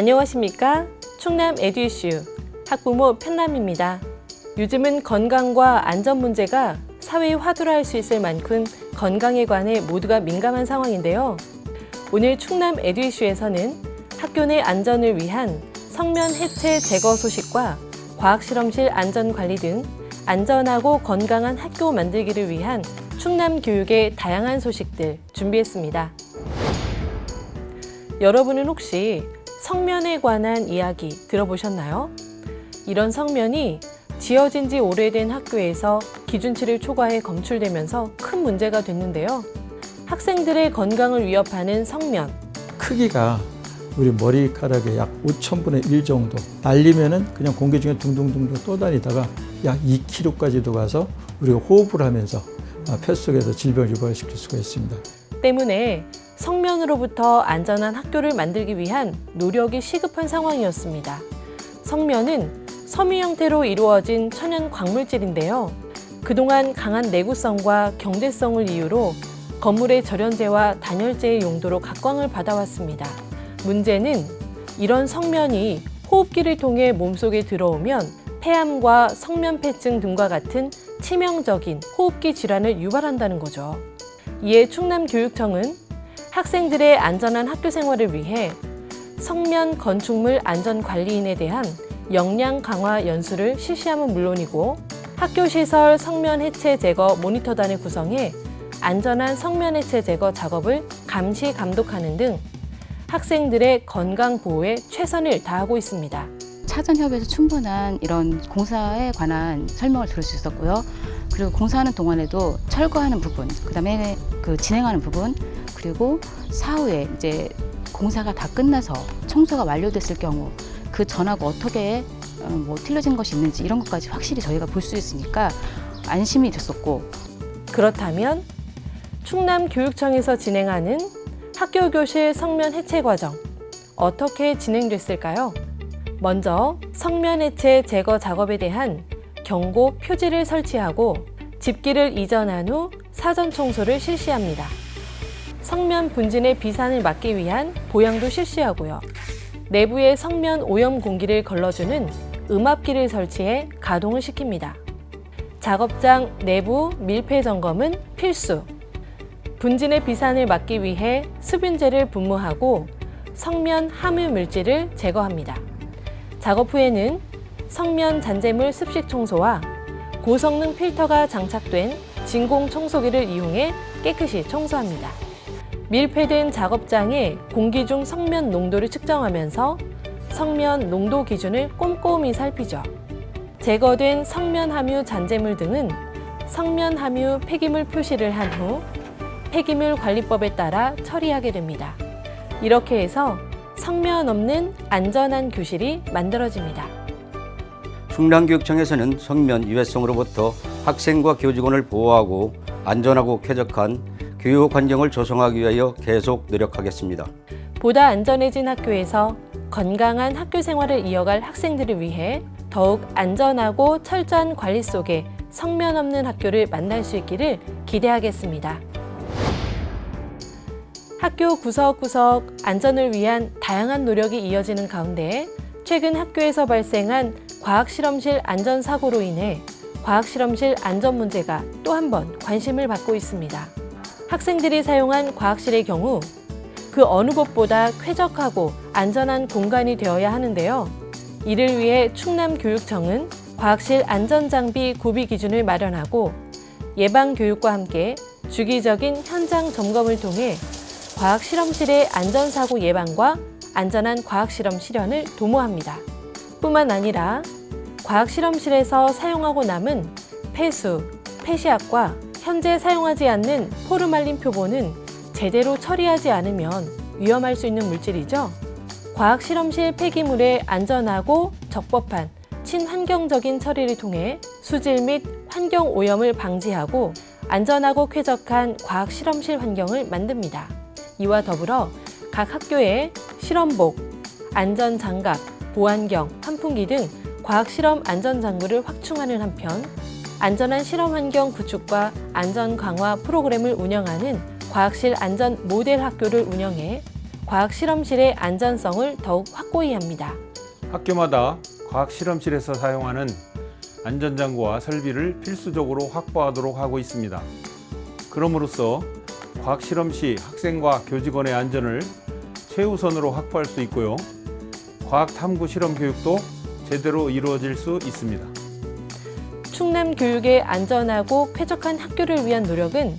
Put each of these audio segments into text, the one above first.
안녕하십니까? 충남 에듀이슈 학부모 편남입니다. 요즘은 건강과 안전 문제가 사회의 화두라 할 수 있을 만큼 건강에 관해 모두가 민감한 상황인데요. 오늘 충남 에듀이슈에서는 학교 내 안전을 위한 성면 해체 제거 소식과 과학실험실 안전 관리 등 안전하고 건강한 학교 만들기를 위한 충남 교육의 다양한 소식들 준비했습니다. 여러분은 혹시 성면에 관한 이야기 들어보셨나요? 이런 성면이 지어진 지 오래된 학교에서 기준치를 초과해 검출되면서 큰 문제가 됐는데요. 학생들의 건강을 위협하는 성면. 크기가 우리 머리카락의 약 5천분의 1 정도 날리면은 그냥 공기 중에 둥둥둥둥 떠다니다가 약 2kg까지도 가서 우리가 호흡을 하면서 아, 폐 속에서 질병을 유발시킬 수가 있습니다. 때문에 성면으로부터 안전한 학교를 만들기 위한 노력이 시급한 상황이었습니다. 성면은 섬유 형태로 이루어진 천연 광물질인데요. 그동안 강한 내구성과 경제성을 이유로 건물의 절연제와 단열재의 용도로 각광을 받아왔습니다. 문제는 이런 성면이 호흡기를 통해 몸속에 들어오면 폐암과 성면폐증 등과 같은 치명적인 호흡기 질환을 유발한다는 거죠. 이에 충남교육청은 학생들의 안전한 학교 생활을 위해 성면 건축물 안전 관리인에 대한 역량 강화 연수를 실시함은 물론이고 학교 시설 성면 해체 제거 모니터단을 구성해 안전한 성면 해체 제거 작업을 감시 감독하는 등 학생들의 건강 보호에 최선을 다하고 있습니다. 차전협에서 충분한 이런 공사에 관한 설명을 들을 수 있었고요. 그리고 공사하는 동안에도 철거하는 부분, 그다음에 그 진행하는 부분, 그리고 사후에 이제 공사가 다 끝나서 청소가 완료됐을 경우 그 전하고 어떻게 어, 뭐 틀려진 것이 있는지 이런 것까지 확실히 저희가 볼 수 있으니까 안심이 됐었고 그렇다면 충남 교육청에서 진행하는 학교 교실 성면 해체 과정 어떻게 진행됐을까요? 먼저 성면 해체 제거 작업에 대한 경고 표지를 설치하고 집기를 이전한 후 사전 청소를 실시합니다. 성면 분진의 비산을 막기 위한 보양도 실시하고요. 내부에 성면 오염 공기를 걸러주는 음압기를 설치해 가동을 시킵니다. 작업장 내부 밀폐 점검은 필수. 분진의 비산을 막기 위해 수분제를 분무하고 성면 함유 물질을 제거합니다. 작업 후에는 성면 잔재물 습식 청소와 고성능 필터가 장착된 진공 청소기를 이용해 깨끗이 청소합니다. 밀폐된 작업장에 공기 중 성면 농도를 측정하면서 성면 농도 기준을 꼼꼼히 살피죠. 제거된 성면 함유 잔재물 등은 성면 함유 폐기물 표시를 한 후 폐기물 관리법에 따라 처리하게 됩니다. 이렇게 해서 성면 없는 안전한 교실이 만들어집니다. 충남교육청에서는 성면 유해성으로부터 학생과 교직원을 보호하고 안전하고 쾌적한 교육 환경을 조성하기 위하여 계속 노력하겠습니다. 보다 안전해진 학교에서 건강한 학교 생활을 이어갈 학생들을 위해 더욱 안전하고 철저한 관리 속에 성면 없는 학교를 만날 수 있기를 기대하겠습니다. 학교 구석구석 안전을 위한 다양한 노력이 이어지는 가운데 최근 학교에서 발생한 과학실험실 안전 사고로 인해 과학실험실 안전 문제가 또 한 번 관심을 받고 있습니다. 학생들이 사용한 과학실의 경우 그 어느 곳보다 쾌적하고 안전한 공간이 되어야 하는데요. 이를 위해 충남교육청은 과학실 안전장비 구비 기준을 마련하고 예방교육과 함께 주기적인 현장 점검을 통해 과학실험실의 안전사고 예방과 안전한 과학실험 실현을 도모합니다. 뿐만 아니라 과학실험실에서 사용하고 남은 폐수, 폐시약과 현재 사용하지 않는 포르말린 표본은 제대로 처리하지 않으면 위험할 수 있는 물질이죠. 과학 실험실 폐기물의 안전하고 적법한 친환경적인 처리를 통해 수질 및 환경 오염을 방지하고 안전하고 쾌적한 과학 실험실 환경을 만듭니다. 이와 더불어 각 학교에 실험복, 안전 장갑, 보안경, 환풍기 등 과학 실험 안전 장구를 확충하는 한편 안전한 실험 환경 구축과 안전 강화 프로그램을 운영하는 과학실 안전 모델 학교를 운영해 과학 실험실의 안전성을 더욱 확고히 합니다. 학교마다 과학 실험실에서 사용하는 안전장구와 설비를 필수적으로 확보하도록 하고 있습니다. 그럼으로써 과학 실험 시 학생과 교직원의 안전을 최우선으로 확보할 수 있고요. 과학 탐구 실험 교육도 제대로 이루어질 수 있습니다. 충남 교육의 안전하고 쾌적한 학교를 위한 노력은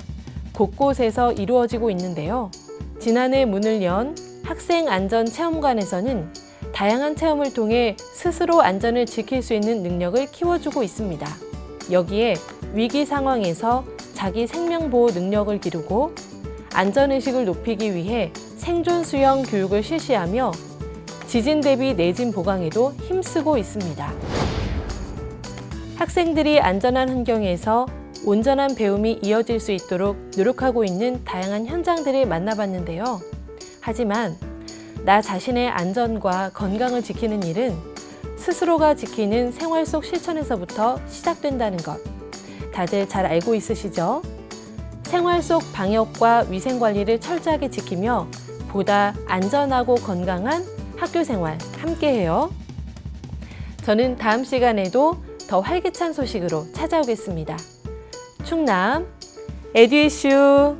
곳곳에서 이루어지고 있는데요. 지난해 문을 연 학생 안전 체험관에서는 다양한 체험을 통해 스스로 안전을 지킬 수 있는 능력을 키워주고 있습니다. 여기에 위기 상황에서 자기 생명 보호 능력을 기르고 안전 의식을 높이기 위해 생존 수영 교육을 실시하며 지진 대비 내진 보강에도 힘쓰고 있습니다. 학생들이 안전한 환경에서 온전한 배움이 이어질 수 있도록 노력하고 있는 다양한 현장들을 만나봤는데요. 하지만 나 자신의 안전과 건강을 지키는 일은 스스로가 지키는 생활 속 실천에서부터 시작된다는 것. 다들 잘 알고 있으시죠? 생활 속 방역과 위생 관리를 철저하게 지키며 보다 안전하고 건강한 학교 생활 함께해요. 저는 다음 시간에도 더 활기찬 소식으로 찾아오겠습니다. 충남 에듀이슈